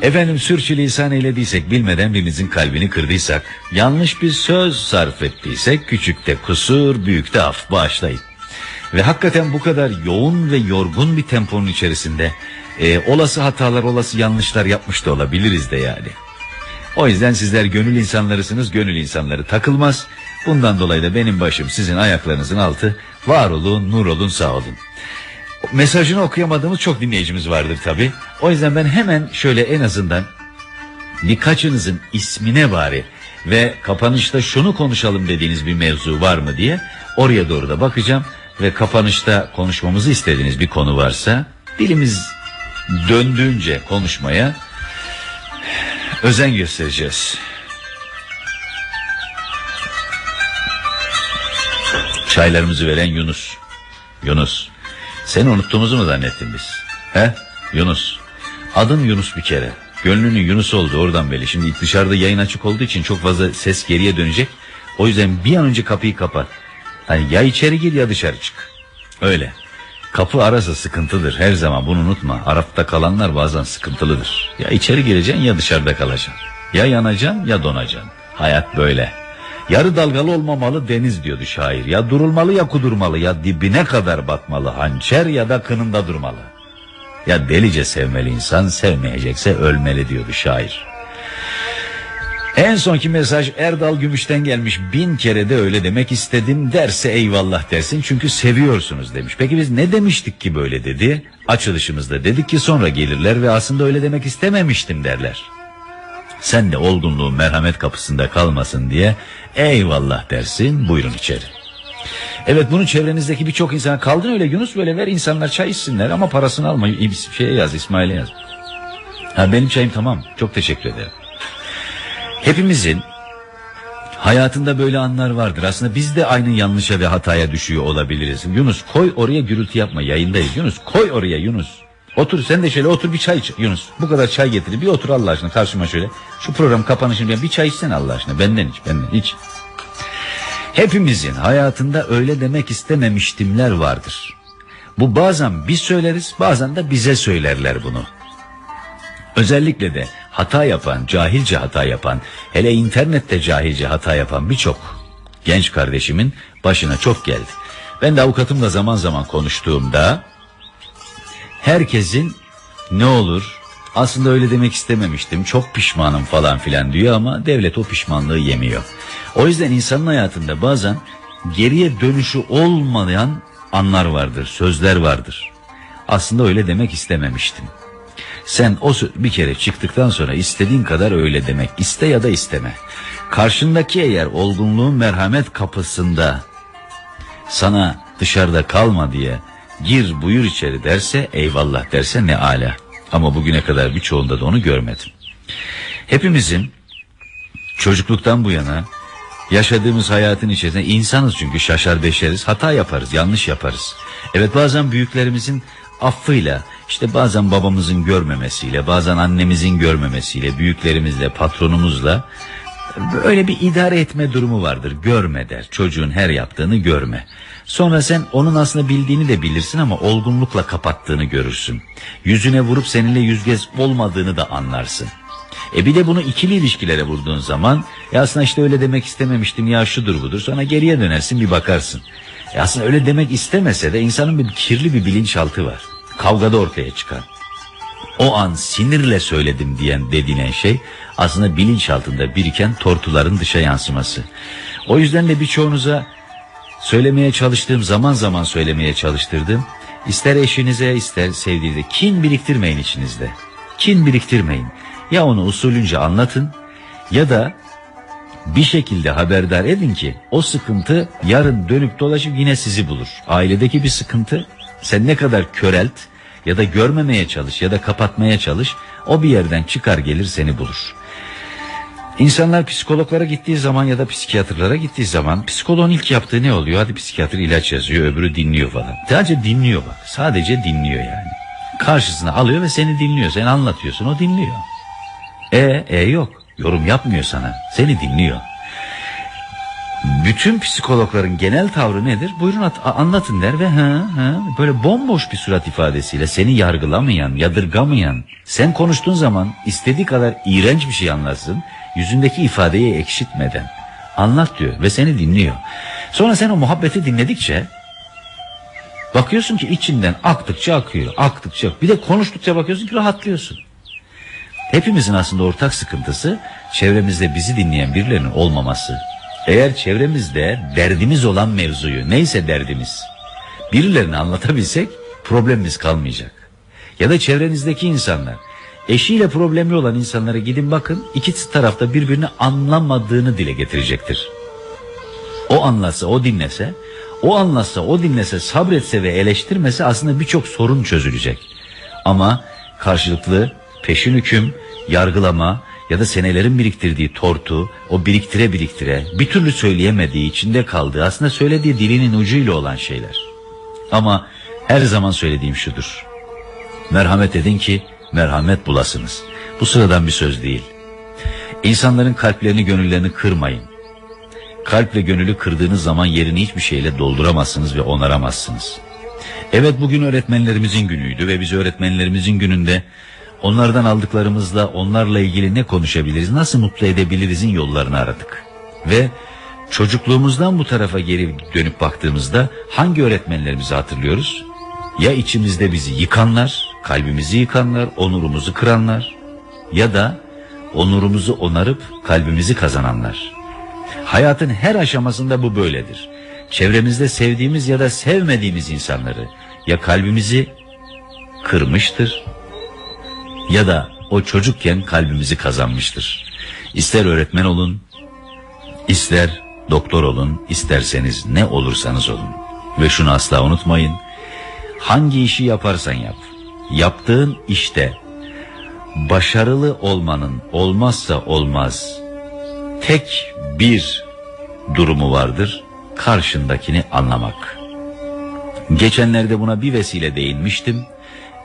Efendim sürçülisan eylediysek bilmeden birimizin kalbini kırdıysak, yanlış bir söz sarf ettiysek küçükte kusur, büyükte af bağışlayın. Ve hakikaten bu kadar yoğun ve yorgun bir temponun içerisinde e, olası hatalar, olası yanlışlar yapmış da olabiliriz de yani. O yüzden sizler gönül insanlarısınız, gönül insanları takılmaz. Bundan dolayı da benim başım sizin ayaklarınızın altı. Var olun, nur olun, sağ olun. Mesajını okuyamadığımız çok dinleyicimiz vardır tabi. O yüzden ben hemen şöyle en azından birkaçınızın ismine bari ve kapanışta şunu konuşalım dediğiniz bir mevzu var mı diye oraya doğru da bakacağım ve kapanışta konuşmamızı istediğiniz bir konu varsa dilimiz döndüğünce konuşmaya özen göstereceğiz. Çaylarımızı veren Yunus. Yunus. Seni unuttuğumuzu mu zannettin biz? He? Yunus. Adın Yunus bir kere. Gönlünün Yunus oldu oradan belli. Şimdi dışarıda yayın açık olduğu için çok fazla ses geriye dönecek. O yüzden bir an önce kapıyı kapat. Hani ya içeri gir ya dışarı çık. Öyle. Kapı arası sıkıntıdır her zaman bunu unutma. Arapta kalanlar bazen sıkıntılıdır. Ya içeri gireceksin ya dışarıda kalacaksın. Ya yanacaksın ya donacaksın. Hayat böyle. Yarı dalgalı olmamalı deniz diyordu şair. Ya durulmalı ya kudurmalı ya dibine kadar batmalı hançer ya da kınında durmalı. Ya delice sevmeli insan sevmeyecekse ölmeli diyordu şair. En sonki mesaj Erdal Gümüş'ten gelmiş. Bin kere de öyle demek istedim derse eyvallah dersin çünkü seviyorsunuz demiş. Peki biz ne demiştik ki böyle dedi? Açılışımızda dedik ki sonra gelirler ve aslında öyle demek istememiştim derler. Sen de olgunluğun merhamet kapısında kalmasın diye eyvallah dersin buyurun içeri. Evet bunu çevrenizdeki birçok insana kaldın öyle Yunus böyle ver insanlar çay içsinler ama parasını alma. Şeye yaz İsmail'e yaz. Ha, benim çayım tamam çok teşekkür ederim. Hepimizin hayatında böyle anlar vardır. Aslında biz de aynı yanlışa ve hataya düşüyor olabiliriz. Yunus koy oraya gürültü yapma yayındayız. Yunus koy oraya Yunus. Otur sen de şöyle otur bir çay iç Yunus. Bu kadar çay getir bir otur Allah aşkına karşıma şöyle. Şu program kapanışında bir çay içsene Allah aşkına benden iç benden iç. Hepimizin hayatında öyle demek istememiştimler vardır. Bu bazen biz söyleriz bazen de bize söylerler bunu. Özellikle de hata yapan, cahilce hata yapan, hele internette cahilce hata yapan birçok genç kardeşimin başına çok geldi. Ben de avukatımla zaman zaman konuştuğumda herkesin ne olur aslında öyle demek istememiştim çok pişmanım falan filan diyor ama devlet o pişmanlığı yemiyor. O yüzden insanın hayatında bazen geriye dönüşü olmayan anlar vardır, sözler vardır. Aslında öyle demek istememiştim. Sen o bir kere çıktıktan sonra istediğin kadar öyle demek iste ya da isteme. Karşındaki eğer olgunluğun merhamet kapısında sana dışarıda kalma diye gir buyur içeri derse eyvallah derse ne ala. Ama bugüne kadar birçoğunda da onu görmedim. Hepimizin çocukluktan bu yana yaşadığımız hayatın içerisinde insanız çünkü şaşar beşeriz hata yaparız yanlış yaparız. Evet bazen büyüklerimizin affıyla işte bazen babamızın görmemesiyle bazen annemizin görmemesiyle büyüklerimizle patronumuzla Öyle bir idare etme durumu vardır. Görme der. Çocuğun her yaptığını görme. Sonra sen onun aslında bildiğini de bilirsin ama olgunlukla kapattığını görürsün. Yüzüne vurup seninle yüzgez olmadığını da anlarsın. E bir de bunu ikili ilişkilere vurduğun zaman ya aslında işte öyle demek istememiştim ya şudur budur. Sonra geriye dönersin bir bakarsın. E aslında öyle demek istemese de insanın bir kirli bir bilinçaltı var. Kavgada ortaya çıkar o an sinirle söyledim diyen dediğin şey aslında bilinçaltında biriken tortuların dışa yansıması. O yüzden de birçoğunuza söylemeye çalıştığım zaman zaman söylemeye çalıştırdım. İster eşinize ister sevdiğinize kin biriktirmeyin içinizde. Kin biriktirmeyin. Ya onu usulünce anlatın ya da bir şekilde haberdar edin ki o sıkıntı yarın dönüp dolaşıp yine sizi bulur. Ailedeki bir sıkıntı sen ne kadar körelt ya da görmemeye çalış ya da kapatmaya çalış o bir yerden çıkar gelir seni bulur. İnsanlar psikologlara gittiği zaman ya da psikiyatrlara gittiği zaman psikoloğun ilk yaptığı ne oluyor? Hadi psikiyatr ilaç yazıyor öbürü dinliyor falan. Sadece dinliyor bak sadece dinliyor yani. Karşısına alıyor ve seni dinliyor sen anlatıyorsun o dinliyor. E, e yok yorum yapmıyor sana seni dinliyor. Bütün psikologların genel tavrı nedir? Buyurun at- anlatın der ve ha ha böyle bomboş bir surat ifadesiyle seni yargılamayan, yadırgamayan, sen konuştuğun zaman istediği kadar iğrenç bir şey anlatsın, yüzündeki ifadeyi ekşitmeden anlat diyor ve seni dinliyor. Sonra sen o muhabbeti dinledikçe bakıyorsun ki içinden aktıkça akıyor, aktıkça bir de konuştukça bakıyorsun ki rahatlıyorsun. Hepimizin aslında ortak sıkıntısı çevremizde bizi dinleyen birilerinin olmaması. Eğer çevremizde derdimiz olan mevzuyu neyse derdimiz birilerine anlatabilsek problemimiz kalmayacak. Ya da çevrenizdeki insanlar eşiyle problemli olan insanlara gidin bakın iki tarafta birbirini anlamadığını dile getirecektir. O anlasa o dinlese o anlasa o dinlese sabretse ve eleştirmese aslında birçok sorun çözülecek. Ama karşılıklı peşin hüküm, yargılama ya da senelerin biriktirdiği tortu o biriktire biriktire bir türlü söyleyemediği içinde kaldığı aslında söylediği dilinin ucuyla olan şeyler. Ama her zaman söylediğim şudur. Merhamet edin ki merhamet bulasınız. Bu sıradan bir söz değil. İnsanların kalplerini gönüllerini kırmayın. Kalple gönülü kırdığınız zaman yerini hiçbir şeyle dolduramazsınız ve onaramazsınız. Evet bugün öğretmenlerimizin günüydü ve biz öğretmenlerimizin gününde onlardan aldıklarımızla onlarla ilgili ne konuşabiliriz, nasıl mutlu edebilirizin yollarını aradık. Ve çocukluğumuzdan bu tarafa geri dönüp baktığımızda hangi öğretmenlerimizi hatırlıyoruz? Ya içimizde bizi yıkanlar, kalbimizi yıkanlar, onurumuzu kıranlar ya da onurumuzu onarıp kalbimizi kazananlar. Hayatın her aşamasında bu böyledir. Çevremizde sevdiğimiz ya da sevmediğimiz insanları ya kalbimizi kırmıştır ya da o çocukken kalbimizi kazanmıştır. İster öğretmen olun, ister doktor olun, isterseniz ne olursanız olun. Ve şunu asla unutmayın. Hangi işi yaparsan yap, yaptığın işte başarılı olmanın olmazsa olmaz tek bir durumu vardır. Karşındakini anlamak. Geçenlerde buna bir vesile değinmiştim.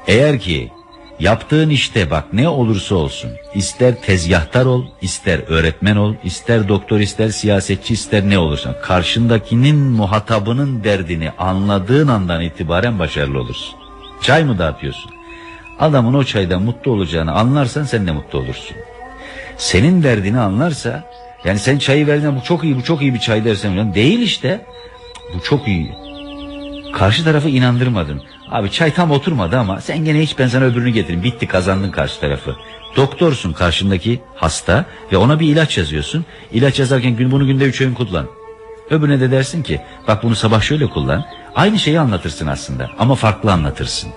Eğer ki yaptığın işte bak ne olursa olsun ister tezgahtar ol, ister öğretmen ol, ister doktor, ister siyasetçi, ister ne olursan karşındakinin muhatabının derdini anladığın andan itibaren başarılı olursun. Çay mı dağıtıyorsun? Adamın o çaydan mutlu olacağını anlarsan sen de mutlu olursun. Senin derdini anlarsa yani sen çayı verdin bu çok iyi bu çok iyi bir çay dersen değil işte bu çok iyi. Karşı tarafı inandırmadın. Abi çay tam oturmadı ama sen gene hiç ben sana öbürünü getirin. Bitti kazandın karşı tarafı. Doktorsun karşındaki hasta ve ona bir ilaç yazıyorsun. İlaç yazarken gün bunu günde üç öğün kullan. Öbürüne de dersin ki bak bunu sabah şöyle kullan. Aynı şeyi anlatırsın aslında ama farklı anlatırsın.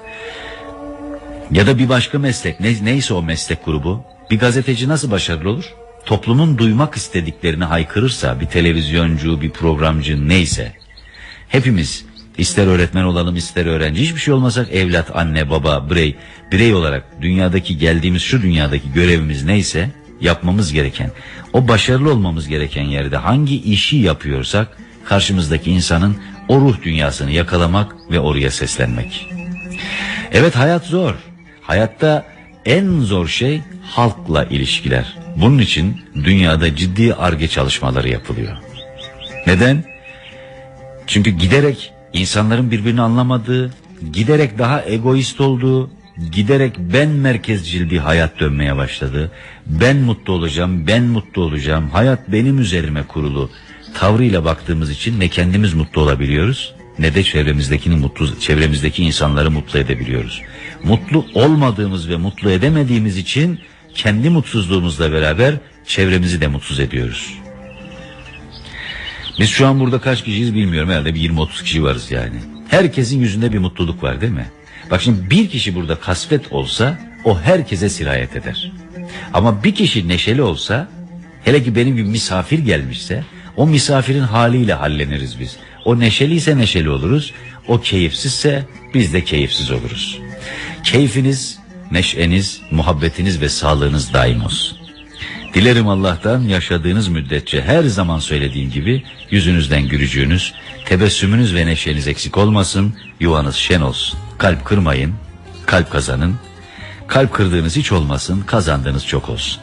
Ya da bir başka meslek ne, neyse o meslek grubu. Bir gazeteci nasıl başarılı olur? Toplumun duymak istediklerini haykırırsa bir televizyoncu bir programcı neyse. Hepimiz ister öğretmen olalım ister öğrenci hiçbir şey olmasak evlat anne baba birey birey olarak dünyadaki geldiğimiz şu dünyadaki görevimiz neyse yapmamız gereken o başarılı olmamız gereken yerde hangi işi yapıyorsak karşımızdaki insanın o ruh dünyasını yakalamak ve oraya seslenmek. Evet hayat zor. Hayatta en zor şey halkla ilişkiler. Bunun için dünyada ciddi arge çalışmaları yapılıyor. Neden? Çünkü giderek insanların birbirini anlamadığı, giderek daha egoist olduğu, giderek ben merkezcil bir hayat dönmeye başladı. Ben mutlu olacağım, ben mutlu olacağım, hayat benim üzerime kurulu tavrıyla baktığımız için ne kendimiz mutlu olabiliyoruz ne de çevremizdekini mutlu çevremizdeki insanları mutlu edebiliyoruz. Mutlu olmadığımız ve mutlu edemediğimiz için kendi mutsuzluğumuzla beraber çevremizi de mutsuz ediyoruz. Biz şu an burada kaç kişiyiz bilmiyorum herhalde bir 20-30 kişi varız yani. Herkesin yüzünde bir mutluluk var değil mi? Bak şimdi bir kişi burada kasvet olsa o herkese sirayet eder. Ama bir kişi neşeli olsa hele ki benim gibi misafir gelmişse o misafirin haliyle halleniriz biz. O neşeliyse neşeli oluruz. O keyifsizse biz de keyifsiz oluruz. Keyfiniz, neşeniz, muhabbetiniz ve sağlığınız daim olsun. Dilerim Allah'tan yaşadığınız müddetçe her zaman söylediğim gibi yüzünüzden gülücüğünüz, tebessümünüz ve neşeniz eksik olmasın, yuvanız şen olsun. Kalp kırmayın, kalp kazanın. Kalp kırdığınız hiç olmasın, kazandığınız çok olsun.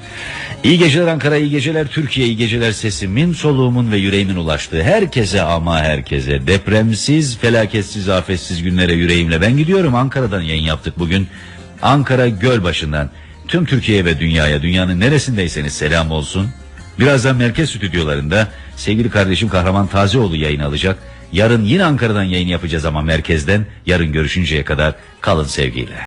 İyi geceler Ankara, iyi geceler Türkiye, iyi geceler sesimin, soluğumun ve yüreğimin ulaştığı herkese ama herkese. Depremsiz, felaketsiz, afetsiz günlere yüreğimle ben gidiyorum. Ankara'dan yayın yaptık bugün. Ankara Gölbaşı'ndan tüm Türkiye ve dünyaya, dünyanın neresindeyseniz selam olsun. Birazdan merkez stüdyolarında sevgili kardeşim Kahraman Tazeoğlu yayın alacak. Yarın yine Ankara'dan yayın yapacağız ama merkezden. Yarın görüşünceye kadar kalın sevgiyle.